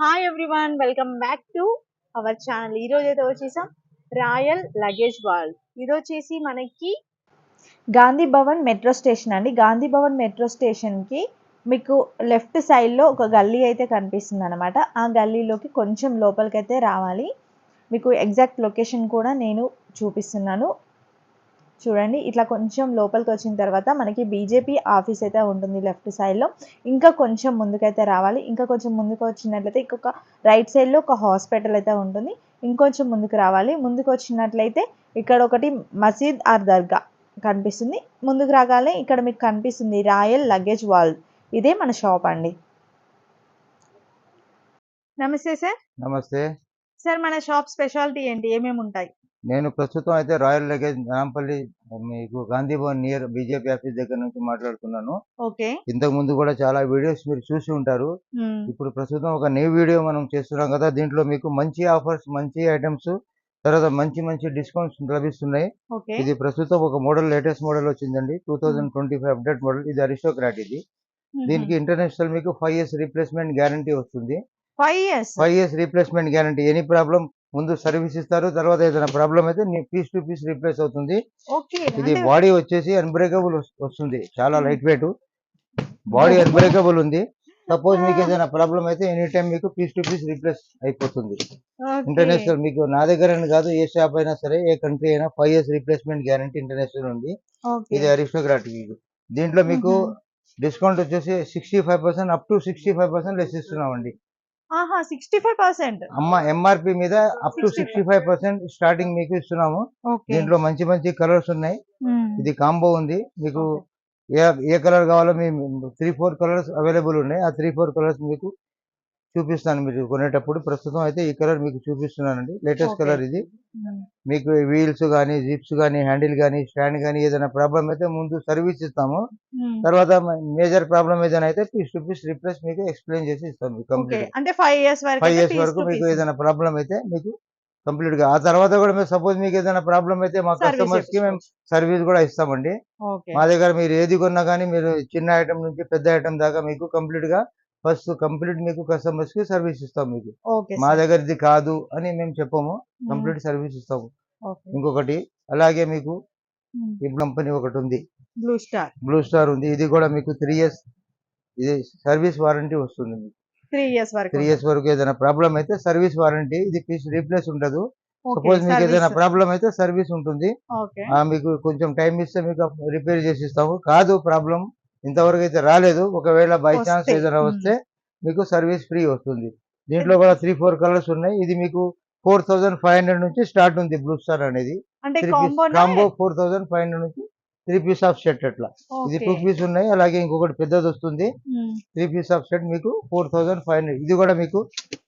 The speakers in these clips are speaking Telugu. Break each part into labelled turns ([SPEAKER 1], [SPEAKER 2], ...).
[SPEAKER 1] Hi everyone welcome back to our channel ఈ రోజు అయితే వచ్చేసాం రాయల్ లగేజ్ వాల్ ఇది వచ్చేసి మనకి గాంధీ భవన్ మెట్రో స్టేషన్ అండి. గాంధీ భవన్ మెట్రో స్టేషన్కి మీకు లెఫ్ట్ సైడ్లో ఒక గల్లీ అయితే కనిపిస్తుంది అనమాట ఆ గల్లీలోకి కొంచెం లోపలికైతే రావాలి. మీకు ఎగ్జాక్ట్ లొకేషన్ కూడా నేను చూపిస్తున్నాను. చూడండి ఇట్లా కొంచెం లోపలికి వచ్చిన తర్వాత మనకి బీజేపీ ఆఫీస్ అయితే ఉంటుంది లెఫ్ట్ సైడ్లో. ఇంకా కొంచెం ముందుకైతే రావాలి. ఇంకా కొంచెం ముందుకు వచ్చినట్లయితే ఇంకొక రైట్ సైడ్లో ఒక హాస్పిటల్ అయితే ఉంటుంది. ఇంకొంచెం ముందుకు రావాలి. ముందుకు వచ్చినట్లయితే ఇక్కడ ఒకటి మసీద్ ఆర్ దర్గా కనిపిస్తుంది. ముందుకు రాగానే ఇక్కడ మీకు కనిపిస్తుంది రాయల్ లగేజ్ వరల్డ్ ఇదే మన షాప్ అండి. నమస్తే సార్.
[SPEAKER 2] నమస్తే.
[SPEAKER 1] సార్ మన షాప్ స్పెషాలిటీ ఏంటి? ఏమేమి ఉంటాయి?
[SPEAKER 2] నేను ప్రస్తుతం అయితే రాయల్ లగేజ్ నాంపల్లి మీకు Gandhi Bhavan near BJP office దగ్గర నుంచి మాట్లాడుతున్నాను.
[SPEAKER 1] ఓకే.
[SPEAKER 2] ఇంతకు ముందు కూడా చాలా వీడియోస్ మీరు చూసి ఉంటారు. ఇప్పుడు ప్రస్తుతం ఒక న్యూ వీడియో మనం చేస్తున్నాం కదా దీంట్లో మీకు మంచి ఆఫర్స్ మంచి ఐటమ్స్ తర్వాత మంచి మంచి డిస్కౌంట్స్ లభిస్తున్నాయి. ఇది ప్రస్తుతం ఒక మోడల్ లేటెస్ట్ మోడల్ వచ్చిందండి. Two thousand twenty five update model. ఇది అరిస్టోక్రాట్ ఇది. దీనికి ఇంటర్నేషనల్ మీకు ఫైవ్ ఇయర్స్ రీప్లేస్మెంట్ గ్యారంటీ వస్తుంది.
[SPEAKER 1] Five years?
[SPEAKER 2] Five years replacement guarantee. Any problem ముందు సర్వీస్ ఇస్తారు తర్వాత ఏదైనా ప్రాబ్లం అయితే పీస్ టు పీస్ రీప్లేస్ అవుతుంది. ఇది బాడీ వచ్చేసి అన్బ్రేకబుల్ వస్తుంది. చాలా లైట్ వెయిట్ బాడీ అన్బ్రేకబుల్ ఉంది. సపోజ్ మీకు ఏదైనా ప్రాబ్లం అయితే ఎనీ టైం మీకు పీస్ టు పీస్ రీప్లేస్ అయిపోతుంది. ఇంటర్నేషనల్ మీకు నా దగ్గర కాదు ఏ షాప్ అయినా సరే ఏ కంట్రీ అయినా five years replacement guarantee international ఉంది. ఇది అరిస్టోక్రాట్ మీకు దీంట్లో మీకు డిస్కౌంట్ వచ్చేసి sixty five percent up to sixty five percent less ఇస్తున్నామండి.
[SPEAKER 1] ఆహా సిక్స్టీ ఫైవ్ పర్సెంట్
[SPEAKER 2] అమ్మ ఎంఆర్పి మీద up to sixty five percent starting మీకు ఇస్తున్నాము. దీంట్లో మంచి మంచి కలర్స్ ఉన్నాయి. ఇది కాంబో ఉంది. మీకు ఏ ఏ కలర్ కావాలో మీ త్రీ ఫోర్ కలర్స్ అవైలబుల్ ఉన్నాయి. ఆ త్రీ ఫోర్ కలర్స్ మీకు చూపిస్తాను మీరు కొనేటప్పుడు. ప్రస్తుతం అయితే ఈ కలర్ మీకు చూపిస్తున్నానండి. లేటెస్ట్. కలర్ ఇది. మీకు వీల్స్ కానీ జిప్స్ కానీ హ్యాండిల్ కానీ స్టాండ్ కానీ ఏదైనా ప్రాబ్లం అయితే ముందు సర్వీస్ ఇస్తాము. తర్వాత మేజర్ ప్రాబ్లం ఏదైనా అయితే పీస్ టు పీస్ రిప్లేస్ మీకు ఎక్స్ప్లెయిన్ చేసి ఇస్తాం మీకు కంప్లీట్
[SPEAKER 1] అంటే ఫైవ్ ఇయర్స్ వరకు
[SPEAKER 2] ఫైవ్ ఇయర్స్ వరకు మీకు. ఏదైనా ప్రాబ్లం అయితే మీకు కంప్లీట్గా. ఆ తర్వాత కూడా మీరు సపోజ్ మీకు ఏదైనా ప్రాబ్లం అయితే మా కస్టమర్స్కి మేము సర్వీస్ కూడా ఇస్తామండి. మా దగ్గర మీరు ఏది కొన్నా కానీ మీరు చిన్న ఐటమ్ నుంచి పెద్ద ఐటమ్ దాకా మీకు కంప్లీట్గా ఫస్ట్ కంప్లీట్ మీకు కస్టమర్స్కి సర్వీస్ ఇస్తాం మీకు. మా దగ్గర ఇది కాదు అని మేము చెప్పము. కంప్లీట్ సర్వీస్ ఇస్తాము. ఇంకొకటి అలాగే మీకు ఈ కంపెనీ ఒకటి ఉంది
[SPEAKER 1] బ్లూ స్టార్
[SPEAKER 2] బ్లూ స్టార్ ఉంది. ఇది కూడా మీకు త్రీ ఇయర్స్ ఇది సర్వీస్ వారంటీ వస్తుంది మీకు.
[SPEAKER 1] త్రీ ఇయర్స్ వరకు
[SPEAKER 2] త్రీ ఇయర్స్ వరకు ఏదైనా ప్రాబ్లం అయితే సర్వీస్ వారంటీ ఇది పీస్ రీప్లేస్ ఉండదు. సపోజ్ మీకు ఏదైనా. ప్రాబ్లం అయితే సర్వీస్ ఉంటుంది. మీకు కొంచెం టైం ఇస్తే మీకు రిపేర్ చేసి ఇస్తాము. కాదు ప్రాబ్లం ఇంతవరకు అయితే రాలేదు. ఒకవేళ బై ఛాన్స్ ఏదైనా. వస్తే మీకు సర్వీస్ ఫ్రీ వస్తుంది. దీంట్లో కూడా త్రీ ఫోర్ కలర్స్ ఉన్నాయి. ఇది మీకు ఫోర్ థౌసండ్ ఫైవ్ హండ్రెడ్ నుంచి స్టార్ట్ ఉంది బ్లూ స్టార్ అనేది.
[SPEAKER 1] అంటే
[SPEAKER 2] three piece
[SPEAKER 1] combo
[SPEAKER 2] four thousand five hundred నుంచి త్రీ పీస్ ఆఫ్ సెట్ అట్లా. ఇది టూ పీస్ ఉన్నాయి. అలాగే ఇంకొకటి పెద్దది వస్తుంది. త్రీ పీస్ ఆఫ్ సెట్ మీకు ఫోర్ థౌసండ్ ఫైవ్ హండ్రెడ్ ఇది కూడా మీకు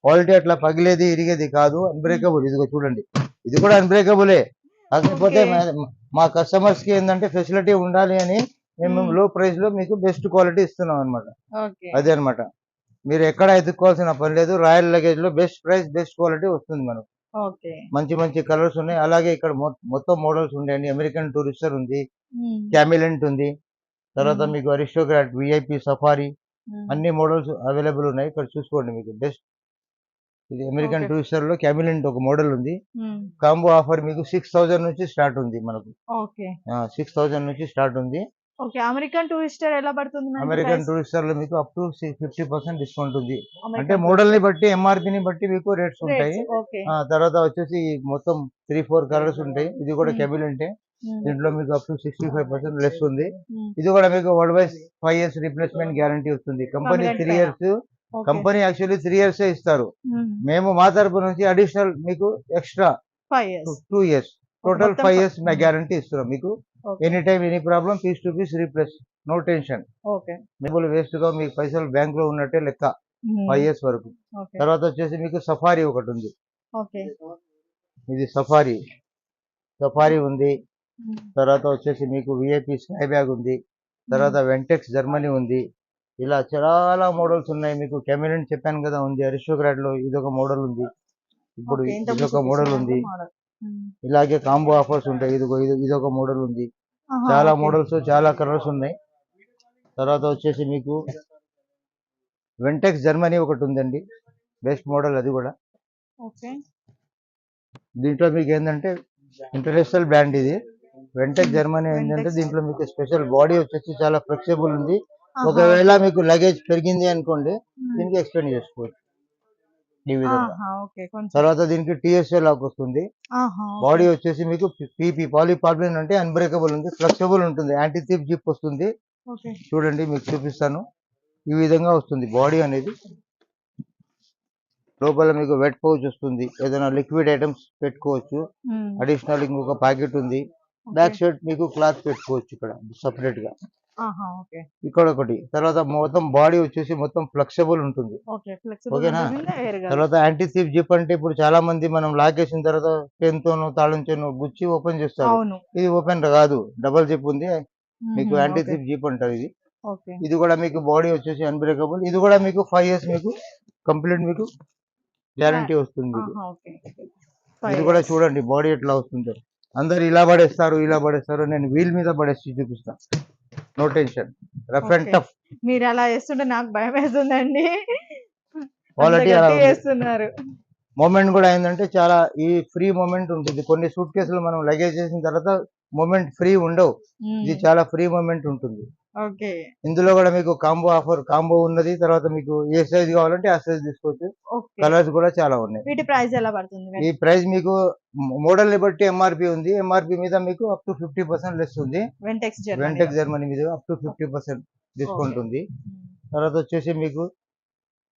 [SPEAKER 2] క్వాలిటీ అట్లా పగిలేది ఇరిగేది కాదు. అన్బ్రేకబుల్ ఇదిగో చూడండి. ఇది కూడా అన్బ్రేకబులే కాకపోతే మా కస్టమర్స్కి ఏంటంటే ఫెసిలిటీ ఉండాలి అని మేము. లో ప్రైస్లో మీకు బెస్ట్ క్వాలిటీ ఇస్తున్నాం అనమాట అదే అన్నమాట. మీరు ఎక్కడ ఎత్తుక్కోవాల్సిన పని లేదు. రాయల్ లగేజ్లో బెస్ట్ ప్రైస్ బెస్ట్ క్వాలిటీ వస్తుంది మనకు. మంచి మంచి కలర్స్ ఉన్నాయి. అలాగే ఇక్కడ మొత్తం మోడల్స్ ఉన్నాయండి అమెరికన్ టూరిస్టర్ ఉంది. క్యామిలెంట్ ఉంది. తర్వాత. మీకు అరిస్టోక్రాట్ విఐపి సఫారీ అన్ని మోడల్స్ అవైలబుల్ ఉన్నాయి. ఇక్కడ చూసుకోండి మీకు. బెస్ట్ ఇది అమెరికన్. టూరిస్టర్లో క్యామిలెంట్ ఒక మోడల్ ఉంది. కాంబో ఆఫర్ మీకు సిక్స్ థౌసండ్ నుంచి స్టార్ట్ ఉంది మనకు. సిక్స్ థౌసండ్ నుంచి స్టార్ట్ ఉంది.
[SPEAKER 1] ఓకే అమెరికన్ టూరిస్టర్ ఎలా పడుతుంది
[SPEAKER 2] అమెరికన్? టూరిస్టర్లో మీకు up to fifty percent discount ఉంది అంటే మోడల్ని బట్టి ఎంఆర్పి ని బట్టి మీకు రేట్స్ ఉంటాయి తర్వాత వచ్చేసి మొత్తం త్రీ ఫోర్ కలర్స్ ఉంటాయి ఇది కూడా
[SPEAKER 1] Hmm.
[SPEAKER 2] క్యాబిలెంటే
[SPEAKER 1] మ్మ్.
[SPEAKER 2] దీంట్లో మీకు up to sixty five percent less ఉంది
[SPEAKER 1] మ్మ్.
[SPEAKER 2] ఇది కూడా మీకు world wide five years replacement guarantee వస్తుంది company three. Years. Company actually three years ఇస్తారు
[SPEAKER 1] మ్మ్.
[SPEAKER 2] మా తరపు నుంచి అడిషనల్ మీకు extra two years total five years
[SPEAKER 1] మ్మ్.
[SPEAKER 2] గ్యారంటీ ఇస్తున్నాం మీకు. Any time any problem piece to piece replace no tension డబ్బులు వేస్ట్గా మీకు పైసలు బ్యాంక్లో ఉన్నట్టే లెక్క. ఫైవ్ ఇయర్స్ వరకు. తర్వాత వచ్చేసి మీకు సఫారీ ఒకటి ఉంది. ఇది సఫారీ సఫారీ ఉంది. తర్వాత వచ్చేసి మీకు విఐపి స్కై బ్యాగ్ ఉంది. తర్వాత వెంటెక్స్ జర్మనీ ఉంది. ఇలా చాలా మోడల్స్ ఉన్నాయి. మీకు కెమెరెంట్ చెప్పాను కదా ఉంది. అరిస్టోక్రాట్లో ఇదొక మోడల్ ఉంది. ఇప్పుడు ఇదొక మోడల్ ఉంది. ఇలాగే కాంబో ఆఫర్స్ ఉంటాయి. ఇదిగో ఇది ఇదొక మోడల్ ఉంది. చాలా. మోడల్స్ చాలా కలర్స్ ఉన్నాయి. తర్వాత వచ్చేసి మీకు వెంటెక్స్ జర్మనీ ఒకటి ఉందండి. బెస్ట్ మోడల్ అది కూడా. దీంట్లో మీకు ఏంటంటే ఇంటర్నేషనల్ బ్రాండ్ ఇది. వెంటెక్ జర్మనీ ఏంటంటే. దీంట్లో మీకు స్పెషల్ బాడీ వచ్చేసి చాలా ఫ్లెక్సిబుల్ ఉంది. ఒకవేళ మీకు లగేజ్ పెరిగింది అనుకోండి దీనికి ఎక్స్టెండ్ చేసుకోవచ్చు. ఈ విధంగా తర్వాత దీనికి టీఎస్ఏ లాక్ వస్తుంది. బాడీ వచ్చేసి మీకు పీపీ పాలిపార్బిన్ అంటే అన్బ్రేకబుల్ ఉంది ఫ్లెక్సిబుల్ ఉంటుంది యాంటీ థిప్ జిప్ వస్తుంది. చూడండి మీకు చూపిస్తాను. ఈ విధంగా వస్తుంది బాడీ అనేది. లోపల మీకు వెట్ పౌచ్ వస్తుంది. ఏదైనా లిక్విడ్ ఐటమ్స్ పెట్టుకోవచ్చు. అడిషనల్ ఇంకొక ప్యాకెట్ ఉంది. బ్యాక్ సైడ్ మీకు క్లాత్ పెట్టుకోవచ్చు ఇక్కడ
[SPEAKER 1] సపరేట్గా.
[SPEAKER 2] ఇక్కడ ఒకటి తర్వాత మొత్తం బాడీ వచ్చేసి మొత్తం ఫ్లెక్సిబుల్ ఉంటుంది. ఓకేనా? తర్వాత యాంటీ థీప్ జిప్ అంటే ఇప్పుడు చాలా మంది మనం లాక్ వేసిన తర్వాత పెన్ తోను తాళం చెను గుచ్చి ఓపెన్ చేస్తారు. ఇది ఓపెన్ కాదు డబల్ జిప్ ఉంది. మీకు
[SPEAKER 1] ఉహుం,
[SPEAKER 2] యాంటీ
[SPEAKER 1] ఓకే,
[SPEAKER 2] థీప్ జిప్ అంటారు ఇది. ఇది కూడా మీకు బాడీ వచ్చేసి అన్బ్రేకబుల్. ఇది కూడా మీకు ఫైవ్ ఇయర్స్ మీకు కంప్లీట్ మీకు గ్యారంటీ వస్తుంది ఇది కూడా చూడండి బాడీ ఎట్లా వస్తుందో. అందరు ఇలా పడేస్తారు ఇలా పడేస్తారు నేను వీల్ మీద పడేసి చూపిస్తా. No tension rough and. Tough
[SPEAKER 1] మీరు అలా వేస్తుంటే నాకు భయం వేస్తుందండి. వేస్తున్నారు
[SPEAKER 2] మూమెంట్ కూడా ఏంటంటే చాలా ఈ ఫ్రీ మూమెంట్ ఉంటుంది. కొన్ని సూట్ కేసులు మనం లగేజ్ చేసిన తర్వాత మూమెంట్ ఫ్రీ ఉండవు. ఇది చాలా ఫ్రీ మూమెంట్ ఉంటుంది. ఇందులో కూడా మీకు కాంబో ఆఫర్ కాంబో ఉన్నది తర్వాత మీకు ఏ సైజ్ కావాలంటే ఆ సైజ్ తీసుకోవచ్చు. కలర్స్ కూడా చాలా ఉన్నాయి.
[SPEAKER 1] వీటి ప్రైస్ ఎలా పడుతుంది
[SPEAKER 2] ఈ ప్రైస్ మీకు మోడల్ని బట్టి ఎంఆర్పి ఉంది. ఎంఆర్పి మీద మీకు up to fifty percent less ఉంది.
[SPEAKER 1] వెంటెక్స్ జర్మనీ
[SPEAKER 2] మీద up to fifty percent discount. ఉంది. తర్వాత వచ్చేసి మీకు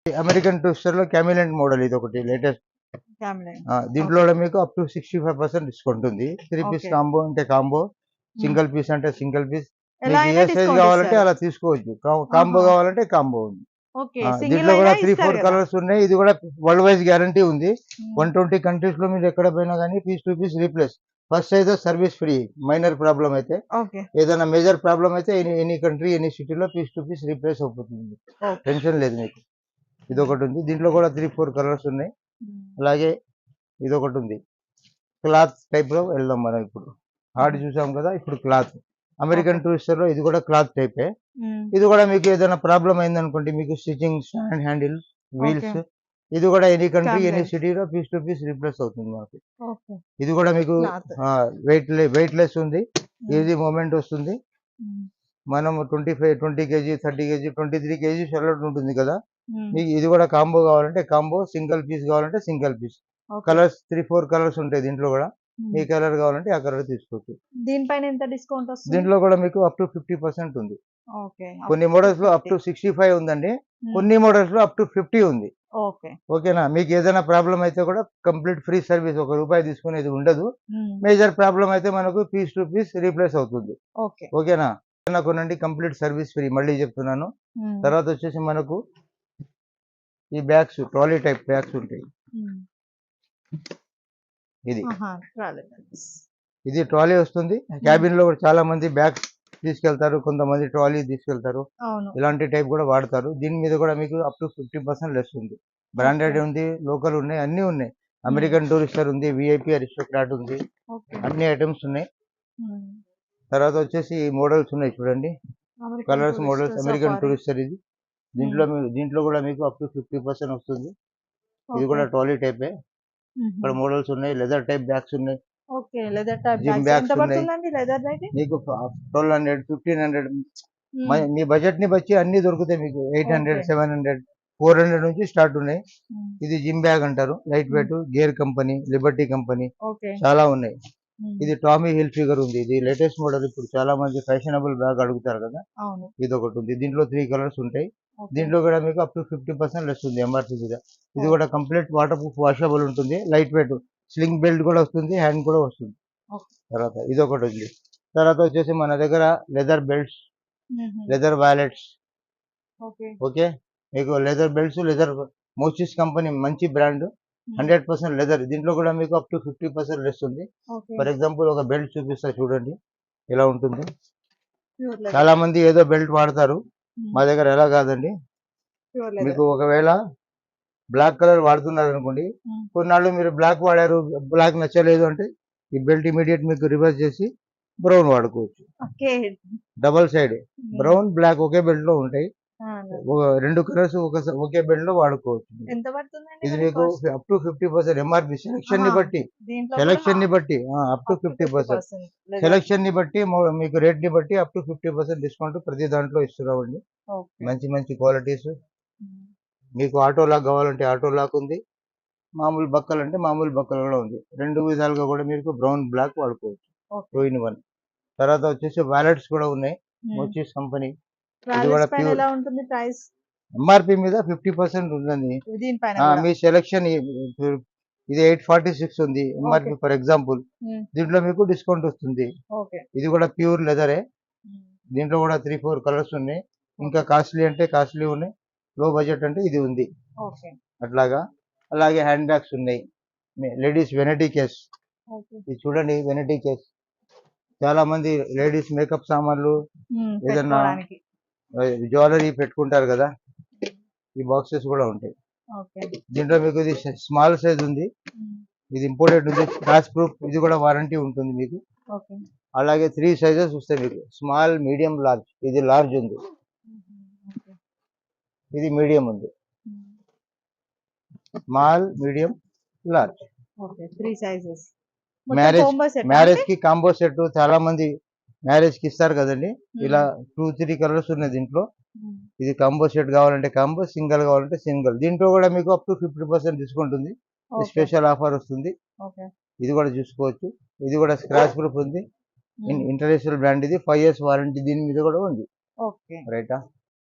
[SPEAKER 2] అమెరికన్ టూస్టర్లో క్యామిలెంట్ మోడల్ ఇది ఒకటి లేటెస్ట్ దీంట్లో కూడా మీకు up to sixty five percent discount ఉంది త్రీ పీస్. కాంబో అంటే కాంబో సింగిల్ పీస్ అంటే సింగిల్ పీస్
[SPEAKER 1] ఎలా
[SPEAKER 2] ఏ సైజ్ కావాలంటే. అలా తీసుకోవచ్చు. కాంబో. కావాలంటే కాంబో ఉంది. దీంట్లో కూడా త్రీ ఫోర్. కలర్స్ ఉన్నాయి. ఇది కూడా వరల్డ్ వైజ్ గ్యారంటీ ఉంది. వన్ ట్వంటీ కంట్రీస్లో మీరు ఎక్కడ పోయినా కానీ piece to piece replace. First అయితే సర్వీస్ ఫ్రీ మైనర్ ప్రాబ్లం అయితే. ఏదైనా మేజర్ ప్రాబ్లం అయితే ఎనీ కంట్రీ ఎనీ సిటీలో పీస్ టు పీస్ రీప్లేస్ అయిపోతుంది టెన్షన్ లేదు మీకు. ఇది ఒకటి ఉంది. దీంట్లో కూడా త్రీ ఫోర్ కలర్స్ ఉన్నాయి. అలాగే ఇది ఒకటి ఉంది. క్లాత్ టైప్లో వెళ్దాం మనం ఇప్పుడు. హార్డ్ చూసాం కదా ఇప్పుడు క్లాత్. అమెరికన్ టూరిస్టర్లో ఇది కూడా క్లాత్ టైపే. ఇది కూడా మీకు ఏదైనా ప్రాబ్లం అయింది అనుకోండి మీకు స్టిచింగ్ స్టాండ్ హ్యాండిల్ వీల్స్ ఇది కూడా ఎనీ కంట్రీ ఎనీ. సిటీలో పీస్ టు పీస్ రీప్లేస్ అవుతుంది మనకి.
[SPEAKER 1] ఓకే.
[SPEAKER 2] ఇది కూడా మీకు. వెయిట్ వెయిట్ లెస్ ఉంది. ఈజీ మూమెంట్ వస్తుంది. మనం twenty five twenty KG thirty KG twenty three KG shirt ఉంటుంది కదా. మీకు ఇది కూడా కాంబో కావాలంటే కాంబో సింగిల్ పీస్ కావాలంటే single piece. Colours three four colours ఉంటాయి దీంట్లో కూడా. ఏ కలర్ కావాలంటే ఆ కలర్ తీసుకోవచ్చు.
[SPEAKER 1] దీనిపైన ఎంత డిస్కౌంట్ వస్తుంది?
[SPEAKER 2] దీంట్లో కూడా మీకు అప్ టు ఫిఫ్టీ పర్సెంట్ ఉంది. కొన్ని మోడల్స్లో అప్ టు సిక్స్టీ ఫైవ్ ఉందండి. కొన్ని మోడల్స్లో అప్ టు ఫిఫ్టీ ఉంది.
[SPEAKER 1] ఓకే.
[SPEAKER 2] ఓకేనా? మీకు ఏదైనా ప్రాబ్లం అయితే కూడా కంప్లీట్ ఫ్రీ సర్వీస్ ఒక రూపాయి తీసుకునేది ఉండదు. మేజర్ ప్రాబ్లం అయితే మనకు పీస్ టు పీస్ రీప్లేస్ అవుతుంది.
[SPEAKER 1] ఓకే.
[SPEAKER 2] ఓకేనా? కొనండి కంప్లీట్ సర్వీస్ ఫ్రీ మళ్ళీ చెప్తున్నాను. తర్వాత వచ్చేసి మనకు ఈ బ్యాగ్స్ ట్రాలీ టైప్ బ్యాగ్స్ ఉంటాయి. ఇది. ఇది ట్రాలీ వస్తుంది. క్యాబిన్లో కూడా చాలా మంది బ్యాగ్స్ తీసుకెళ్తారు. కొంతమంది ట్రాలీ తీసుకెళ్తారు. ఇలాంటి టైప్ కూడా వాడతారు. దీని మీద కూడా మీకు up to fifty percent less ఉంది. బ్రాండెడ్ ఉంది లోకల్ ఉన్నాయి అన్ని ఉన్నాయి. అమెరికన్ టూరిస్టర్ ఉంది విఐపి అరిస్టోక్రాట్ ఉంది. అన్ని ఐటమ్స్ ఉన్నాయి. తర్వాత వచ్చేసి మోడల్స్ ఉన్నాయి చూడండి. Colours models American. టూరిస్టర్ ఇది. దీంట్లో దీంట్లో కూడా మీకు అప్ టు ఫిఫ్టీ పర్సెంట్ వస్తుంది. ఇది కూడా. ట్రాలీ టైపే. ఇక్కడ మోడల్స్ ఉన్నాయి లెదర్ టైప్ బ్యాగ్స్ ఉన్నాయి.
[SPEAKER 1] Okay leather type
[SPEAKER 2] Gym
[SPEAKER 1] bags
[SPEAKER 2] ఉన్నాయి.
[SPEAKER 1] లెదర్
[SPEAKER 2] మీకు ట్వెల్వ్ హండ్రెడ్ ఫిఫ్టీన్ హండ్రెడ్ మీ బడ్జెట్ని బట్టి అన్ని దొరుకుతాయి మీకు. Eight hundred. Seven hundred four hundred నుంచి స్టార్ట్ ఉన్నాయి. ఇది జిమ్ బ్యాగ్ అంటారు light weight gear company Liberty company చాలా ఉన్నాయి. ఇది టామీ హిల్ ఫిగర్ ఉంది. ఇది లేటెస్ట్ మోడల్ ఇప్పుడు చాలా మంది ఫ్యాషనబుల్ బ్యాగ్ అడుగుతారు కదా?
[SPEAKER 1] అవును.
[SPEAKER 2] ఇది ఒకటి ఉంది. దీంట్లో త్రీ కలర్స్ ఉంటాయి. దీంట్లో కూడా మీకు up to fifty percent less ఉంది ఎంఆర్పీ మీద. ఇది. కూడా కంప్లీట్ వాటర్ ప్రూఫ్ వాషబుల్ ఉంటుంది. లైట్ వెయిట్ స్లింగ్ బెల్ట్ కూడా వస్తుంది. హ్యాండ్ కూడా వస్తుంది. తర్వాత ఇది ఒకటి ఉంది. తర్వాత వచ్చేసి మన దగ్గర leather belts. Leather wallets
[SPEAKER 1] okay.
[SPEAKER 2] Okay? మీకు leather belts leather Mochis company మంచి బ్రాండ్ హండ్రెడ్ పర్సెంట్ లెదర్. దీంట్లో కూడా మీకు up to fifty percent less ఉంది. ఫర్ ఎగ్జాంపుల్ ఒక బెల్ట్ చూపిస్తా చూడండి. ఎలా ఉంటుంది? చాలా మంది ఏదో బెల్ట్ వాడతారు. మా దగ్గర ఎలా కాదండి? మీకు ఒకవేళ బ్లాక్ కలర్ వాడుతున్నారు అనుకోండి
[SPEAKER 1] Hmm.
[SPEAKER 2] కొన్నాళ్ళు మీరు బ్లాక్ వాడారు బ్లాక్ నచ్చలేదు అంటే ఈ బెల్ట్ ఇమీడియట్ మీకు రివర్స్ చేసి బ్రౌన్ వాడుకోవచ్చు. డబల్ సైడ్ బ్రౌన్ బ్లాక్ ఒకే బెల్ట్లో ఉంటాయి. రెండు కలర్స్ ఒక ఒకే బెడ్లో వాడుకోవచ్చు
[SPEAKER 1] ఎంత పడుతుందండి
[SPEAKER 2] ఇది మీకు? Up to fifty percent MRP
[SPEAKER 1] సెలెక్షన్ని.
[SPEAKER 2] బట్టి సెలెక్షన్ని బట్టి అప్ టు ఫిఫ్టీ పర్సెంట్. సెలెక్షన్ని బట్టి మీకు రేట్ని బట్టి up to fifty percent discount ప్రతి దాంట్లో ఇస్తున్నామండి. మంచి మంచి క్వాలిటీస్. మీకు ఆటో లాక్ కావాలంటే ఆటో లాక్ ఉంది. మామూలు బక్కలు అంటే మామూలు బక్కలు కూడా ఉంది. రెండు విధాలుగా కూడా మీకు బ్రౌన్ బ్లాక్ వాడుకోవచ్చు. Two in one. తర్వాత వచ్చేసి వ్యాలెట్స్ కూడా ఉన్నాయి. మోచీస్ కంపెనీ.
[SPEAKER 1] ఎలా ఉంటుంది ప్రైస్
[SPEAKER 2] ఎంఆర్పి మీద ఫిఫ్టీ పర్సెంట్ ఉందండి. మీ సెలెక్షన్ ఇది ఎయిట్ ఫార్టీ సిక్స్ ఉంది ఎంఆర్పి ఫర్ ఎగ్జాంపుల్. దీంట్లో మీకు డిస్కౌంట్ వస్తుంది. ఇది కూడా ప్యూర్ లెదరే దీంట్లో కూడా త్రీ ఫోర్ కలర్స్ ఉన్నాయి. ఇంకా కాస్ట్లీ అంటే కాస్ట్లీ ఉన్నాయి. లో బడ్జెట్ అంటే ఇది ఉంది. అట్లాగా. అలాగే హ్యాండ్ బ్యాగ్స్ ఉన్నాయి. లేడీస్ వెనటీ కేస్ ఇది చూడండి వెనటీ కేస్ చాలా మంది లేడీస్ మేకప్ సామాన్లు ఏదన్నా జ్యువెలరీ పెట్టుకుంటారు కదా ఈ బాక్సెస్ కూడా ఉంటాయి. దీంట్లో మీకు ఇది స్మాల్ సైజ్ ఉంది. ఇది ఇంపోర్టెడ్ ఉంది క్రాష్ ప్రూఫ్ ఇది కూడా వారంటీ ఉంటుంది మీకు. అలాగే త్రీ సైజెస్ వస్తాయి మీకు. Small medium large. ఇది లార్జ్ ఉంది. ఇది మీడియం ఉంది. Small medium large.
[SPEAKER 1] Okay three sizes.
[SPEAKER 2] Marriage- మ్యారేజ్కి కాంబో సెట్ చాలా మంది మ్యారేజ్కి ఇస్తారు కదండి. ఇలా టూ త్రీ కలర్స్ ఉన్నాయి దీంట్లో. ఇది కాంబో సెట్ కావాలంటే కాంబో సింగిల్ కావాలంటే సింగిల్. దీంట్లో కూడా మీకు up to fifty percent discount ఉంది. స్పెషల్ ఆఫర్ వస్తుంది. ఇది కూడా చూసుకోవచ్చు. ఇది కూడా స్క్రాచ్ ప్రూఫ్ ఉంది. ఇంటర్నేషనల్ బ్రాండ్ ఇది. ఫైవ్ ఇయర్స్ వారంటీ దీని మీద కూడా ఉంది. రైటా?